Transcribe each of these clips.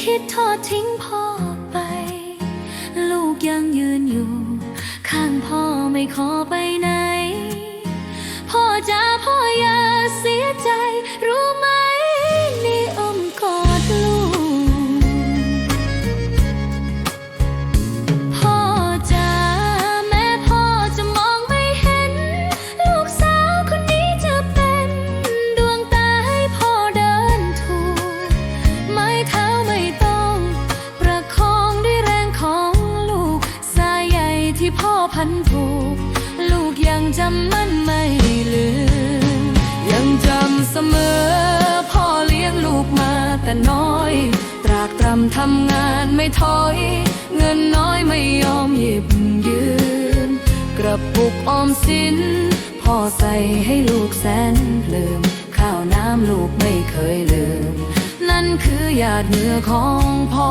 คิดทอดทิ้งพ่อไป ลูกยังยืนอยู่ ข้างพ่อไม่ขอไปไหน พ่อจ๋าพ่ออย่า จำมันไม่ลืม ยังจำเสมอ พ่อเลี้ยงลูกมาแต่น้อย ตรากตรำทำงานไม่ถอย เงินน้อยไม่ยอมหยิบยืมกระปุกออมสิน พ่อใส่ให้ลูกแสนลืม ข้าวน้ำลูกไม่เคยลืม นั่นคือหยาดเหงื่อของพ่อ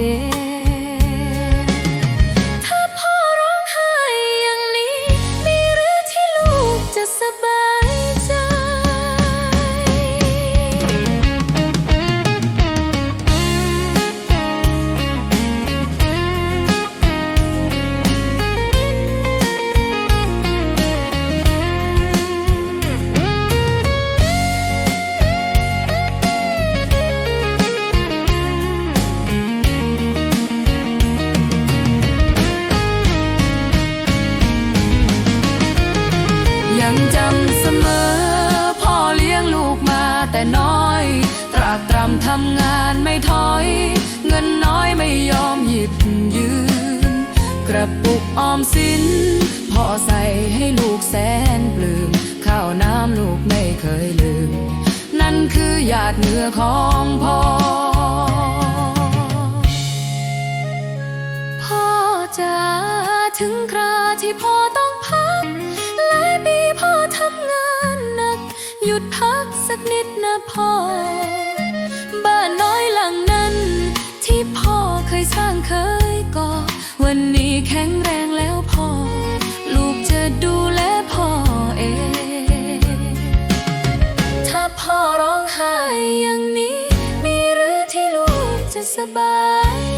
เำทำงานไม่ถอย เงินน้อยไม่ยอมหยิบยืมกระปุกออมสินพ่อใส่ให้ลูกแสนปลืมข้าวน้ำลูกไม่เคยลืม นั่นคือหยาดเหงื่อของพ่อ พ่อจ๋าถึงคราที่พ่อต้องพักหลายปีพ่อทำงานหนัก หยุดพักสักนิดนะพ่อ สบาย